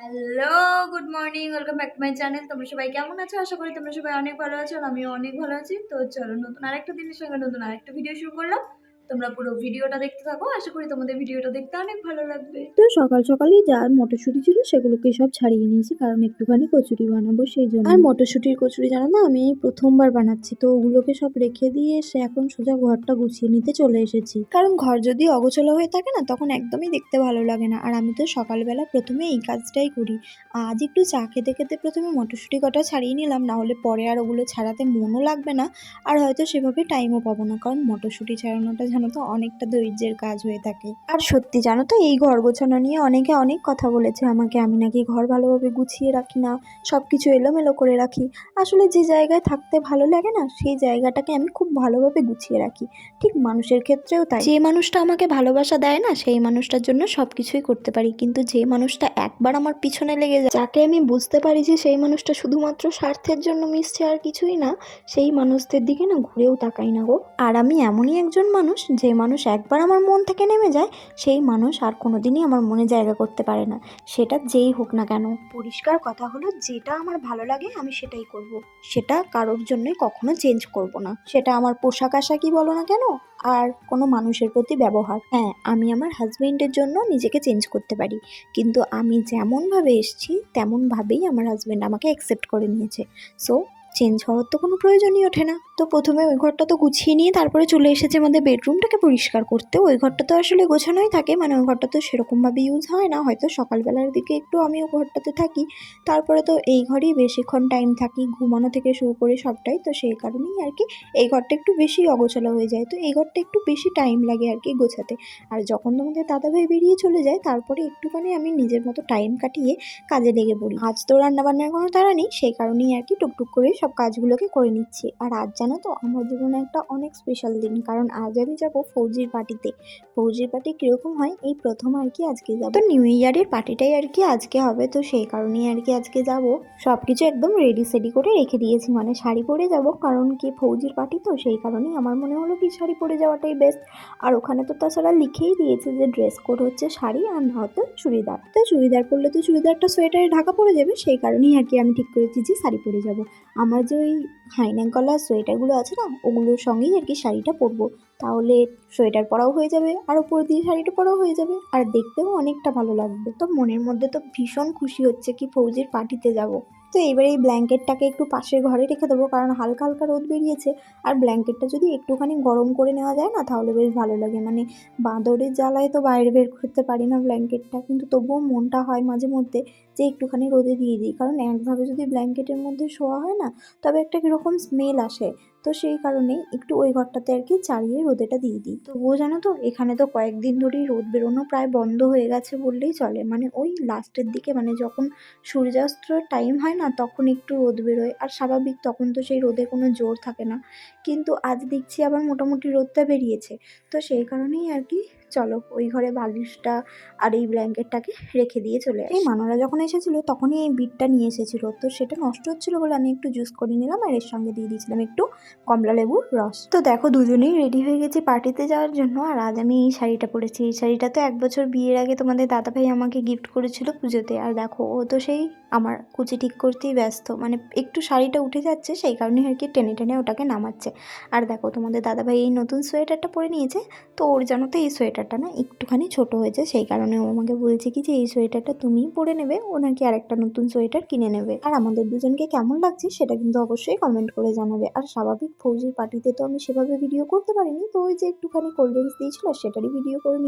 Hello good morning welcome back to my channel তোমরা সবাই কেমন আছো? আশা করি তোমরা সবাই অনেক ভালো আছো আমিও অনেক ভালো আছি। তো চলো, নতুন আরেকটা দিনের সঙ্গে নতুন আরেকটা ভিডিও শুরু করলাম। তোমরা পুরো ভিডিওটা দেখতে থাকো। আশা করি তোমাদের ভিডিওটা দেখতে অনেক ভালো লাগবে। তো সকাল সকালই যা মটরশুঁটি ছিল সেগুলোকে সব ছাড়িয়ে নিয়েছি কারণ একটুখানি কচুরি বানাবো সেই জন্য। আর মটরশুঁটির কচুরি জানো না আমি প্রথমবার বানাচ্ছি তো ওগুলোকে সব রেখে দিয়ে এসে এখন সোজা ঘরটা গুছিয়ে নিতে চলে এসেছি। কারণ ঘর যদি অগোছলো হয়ে থাকে না তখন একদমই দেখতে ভালো লাগে না। আর আমি তো সকালবেলা প্রথমে এই কাজটাই করি। আজ একটু চা খেতে খেতে প্রথমে মটরশুঁটি কটা ছাড়িয়ে নিলাম না হলে পরে আর ওগুলো ছাড়াতে মনও লাগবে না। আর হয়তো সেভাবে টাইমও পাবো না কারণ মটরশুঁটি ছাড়ানোটা জানো তো, অনেকটা ধৈর্যের কাজ হয়ে থাকে। আর সত্যি জানো তো, এই ঘর গোছানো নিয়ে অনেকে অনেক কথা বলেছে আমাকে, আমি নাকি ঘর ভালোভাবে গুছিয়ে রাখি না সব কিছু এলোমেলো করে রাখি। আসলে যে জায়গায় থাকতে ভালো লাগে না, সেই জায়গাটাকে আমি খুব ভালোভাবে গুছিয়ে রাখি। ঠিক মানুষের ক্ষেত্রেও তাই। যে মানুষটা আমাকে ভালোবাসা দেয় না, সেই মানুষটার জন্য সব কিছুই করতে পারি। কিন্তু যে মানুষটা একবার আমার পিছনে লেগে যায়, যাকে আমি বুঝতে পারি যে সেই মানুষটা শুধুমাত্র স্বার্থের জন্য মিশছে আর কিছুই না, সেই মানুষদের দিকে না ঘুরেও তাকাই না গো। আর আমি এমনই একজন মানুষ যে মানুষ একবার আমার মন থেকে নেমে যায়, সেই মানুষ আর কোনো দিনই আমার মনে জায়গা করতে পারে না। সেটা যেই হোক না কেন। পরিষ্কার কথা হলো, যেটা আমার ভালো লাগে আমি সেটাই করব। সেটা কারোর জন্যই কখনো চেঞ্জ করব না। সেটা আমার পোশাক আশাকই বলো না কেন? আর কোনো মানুষের প্রতি ব্যবহার। হ্যাঁ আমি আমার হাজবেন্ডের জন্য নিজেকে চেঞ্জ করতে পারি। কিন্তু আমি যেমনভাবে এসেছি, তেমনভাবেই আমার হাজবেন্ড আমাকে অ্যাকসেপ্ট করে নিয়েছে। সো চেঞ্জ হওয়ার তো কোনো প্রয়োজনই ওঠে না। তো প্রথমে ওই ঘরটা তো গুছিয়ে নিয়ে তারপরে চলে এসেছে আমাদের বেডরুমটাকে পরিষ্কার করতে। ওই ঘরটা তো আসলে গোছানোই থাকে মানে ওই ঘরটা তো সেরকমভাবে ইউজ হয় না। হয়তো সকালবেলার দিকে একটু আমি ওই ঘরটাতে থাকি। তারপরে তো এই ঘরেই বেশিক্ষণ টাইম থাকি, ঘুমানো থেকে শুরু করে সবটাই। তো সেই কারণেই আর কি এই ঘরটা একটু বেশি অগোছালো হয়ে যায়। তো এই ঘরটা একটু বেশি টাইম লাগে আর কি গোছাতে। আর যখন তোমাদের দাদাভাই বেরিয়ে চলে যায়, তারপরে একটুখানি আমি নিজের মতো টাইম কাটিয়ে কাজে লেগে পড়ি। আজ তো রান্নাবান্নার কোনো তাড়া নেই, সেই কারণেই আর কি টুকটুক করে সব কাজগুলোকে করে নিচ্ছি। আর আজ জানো তো, আমার জীবনে একটা অনেক স্পেশাল দিন, কারণ আজ আমি যাব ফৌজির পার্টিতে ফৌজির পার্টি কীরকম হয়, এই প্রথম আর কি আজকে যাব। তো নিউ ইয়ারের পার্টিটাই আর কি আজকে হবে, তো সেই কারণেই আর কি আজকে যাব। সব কিছু একদম রেডি সেডি করে রেখে দিয়েছি মানে শাড়ি পরে যাব, কারণ কি ফৌজির পার্টি তো, সেই কারণেই আমার মনে হলো কি শাড়ি পরে যাওয়াটাই বেস্ট আর ওখানে তো তাছাড়া লিখেই দিয়েছে যে ড্রেস কোড হচ্ছে শাড়ি আর হতো চুড়িদার। তো চুড়িদার পরলে তো চুড়িদারটা সোয়েটারে ঢাকা পড়ে যাবে, সেই কারণেই আর কি আমি ঠিক করেছি যে শাড়ি পরে যাব। আমার যে ওই হাইনেক গলার সোয়েটারগুলো আছে না, ওগুলোর সঙ্গেই আর কি শাড়িটা পরবো। তাহলে সোয়েটার পরাও হয়ে যাবে, আর উপর দিয়ে শাড়িটা পরাও হয়ে যাবে, আর দেখতেও অনেকটা ভালো লাগবে। তো মনের মধ্যে তো ভীষণ খুশি হচ্ছে কি ফৌজির পার্টিতে যাব। তো এবার এই ব্ল্যাঙ্কেটটাকে একটু পাশের ঘরে রেখে দেবো, কারণ হালকা হালকা রোদ বেরিয়েছে। আর ব্ল্যাঙ্কেটটা যদি একটুখানি গরম করে নেওয়া যায় না, তাহলে বেশ ভালো লাগে। মানে বাঁদরের জ্বালায় তো বাইরে বের করতে পারি না ব্ল্যাঙ্কেটটা, কিন্তু তবুও মনটা হয় মাঝে মধ্যে যে একটুখানি রোদে দিয়ে দিই। কারণ একভাবে যদি ব্ল্যাঙ্কেটের মধ্যে শোয়া হয় না, তবে একটা কীরকম স্মেল আসে। তো সেই কারণেই একটু ওই ঘরটাতে আর কি চালিয়ে রোদেটা দিয়ে দিই। তবুও জানো তো, এখানে তো কয়েকদিন ধরেই রোদ বেরোনো প্রায় বন্ধ হয়ে গেছে বললেই চলে। মানে ওই লাস্টের দিকে মানে যখন সূর্যাস্তর টাইম হয় না, তখন একটু রোদ বেরোয়। আর স্বাভাবিক, তখন তো সেই রোদে কোনো জোর থাকে না। কিন্তু আজ দেখছি আবার মোটামুটি রোদটা বেরিয়েছে। তো সেই কারণেই আর কি, চলো ওই ঘরে বালিশটা আর এই ব্ল্যাঙ্কেটটাকে রেখে দিয়ে চলে। এই মানরা যখন এসেছিল, তখনই এই বিটটা নিয়ে এসেছিল। তো সেটা নষ্ট হচ্ছিল বলে আমি একটু জুস করে নিলাম আর এর সঙ্গে দিয়ে দিয়েছিলাম একটু কমলা লেবুর রস। তো দেখো, দুজনেই রেডি হয়ে গেছি পার্টিতে যাওয়ার জন্য। আর আজ আমি এই শাড়িটা পরেছি। এই শাড়িটা তো এক বছর বিয়ের আগে তোমাদের দাদাভাই আমাকে গিফট করেছিল পুজোতে। আর দেখো, ও তো সেই আমার কুচি ঠিক করতেই ব্যস্ত। মানে একটু শাড়িটা উঠে যাচ্ছে, সেই কারণে আর কি টেনে টেনে ওটাকে নামাচ্ছে। আর দেখো, তোমাদের দাদাভাই এই নতুন সোয়েটারটা পরে নিয়েছে। তো ওর জানো তো এই সোয়েটারটা না একটুখানি ছোট হয়েছে, সেই কারণে ও আমাকে বলছে কি যে, এই সোয়েটারটা তুমিই পরে নেবে। ও নাকি আরেকটা নতুন সোয়েটার কিনে নেবে। আর আমাদের দুজনকে কেমন লাগছে, সেটা কিন্তু অবশ্যই কমেন্ট করে জানাবে। আর স্বাভাবিক ফৌজির পার্টিতে তো আমি সেভাবে ভিডিও করতে পারিনি। তো ওই যে একটুখানি কোল্ড ড্রিঙ্কস দিয়েছিল সেটারই ভিডিও করে